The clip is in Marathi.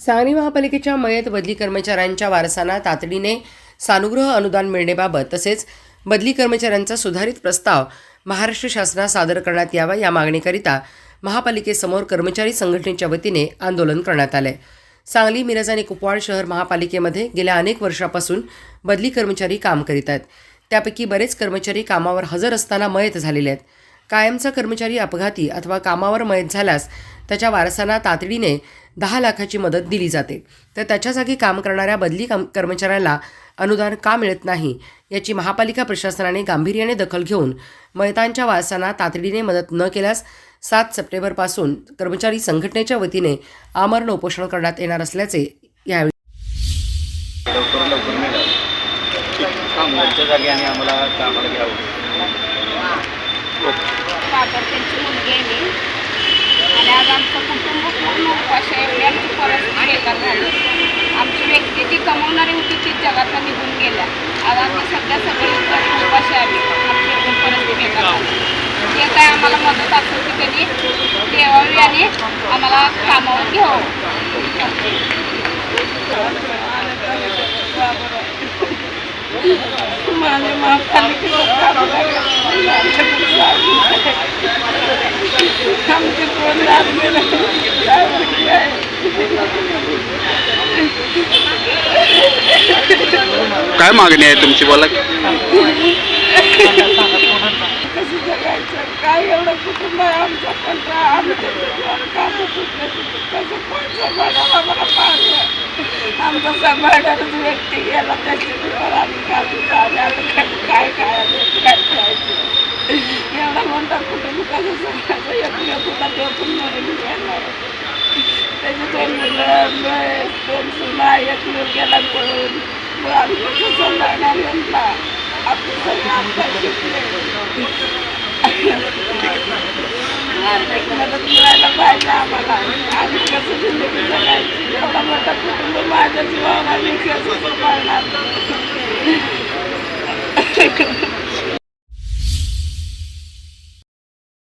सांगली महापालिकेच्या मयत बदली कर्मचाऱ्यांच्या वारसांना तातडीने सानुग्रह अनुदान मिळणेबाबत तसेच बदली कर्मचाऱ्यांचा सुधारित प्रस्ताव महाराष्ट्र शासनास सादर करण्यात यावा या मागणीकरिता महापालिकेसमोर कर्मचारी संघटनेच्या वतीने आंदोलन करण्यात आले. सांगली मिरज आणि कुपवाड शहर महापालिकेमध्ये गेल्या अनेक वर्षापासून बदली कर्मचारी काम करीत आहेत. त्यापैकी बरेच कर्मचारी कामावर हजर असताना मयत झालेले आहेत. कायमचा कर्मचारी अपघाती अथवा कामावर मयत झाल्यास त्याच्या वारसांना तातडीने दहा लाखाची मदत दिली जाते तर त्याच्या जागी काम करणाऱ्या बदली काम कर्मचाऱ्यांना अनुदान का मिळत नाही याची महापालिका प्रशासनाने गांभीर्याने दखल घेऊन मयतांच्या वारसांना तातडीने मदत न केल्यास सात सप्टेंबरपासून कर्मचारी संघटनेच्या वतीने आमरण उपोषण करण्यात येणार असल्याचे यावेळी आम्हाला कामाला घ्यावं सागर त्यांची मुलगी आहे मी आणि आज आमचं कुटुंब पूर्ण उपाशी आहे एवढी आमची परिस्थिती बेकार झाली आमची व्यक्ती जी कमवणारी होती ती जगातला निघून गेल्या. आता आम्ही सध्या सगळे उपाशी आली आमची एकदम परिस्थिती बेकार झाली जे काय आम्हाला मदत असेल ती कधी द्यावी आणि आम्हाला कामावर घ्यावं. माझे आमचे काय मागणी आहे तुमची बोला की. कसं जगायचं काय एवढं कुटुंब आहे आमचं पण काय आमचं कसं कोण सांभाळणार आम्हाला पाहिजे आमचा सांभाळणारच व्यक्ती गेला त्याच्यावर आम्ही आता काय काय काय आलं, काय करायचं एवढा मोठा कुटुंब कसं सांगायचं एकट्या तुला तो मरून गेला त्याचे दोन मुलं दोन सुना एक मुलग्याला पळून मग आम्ही कसं सांभाळणार आर्थिक मदत मिळायला पाहिजे आम्हाला आम्ही कसं जिंदगी जगायची एवढा मोठा कुटुंब माझ्या जीवावर आम्ही कसं सांभाळणार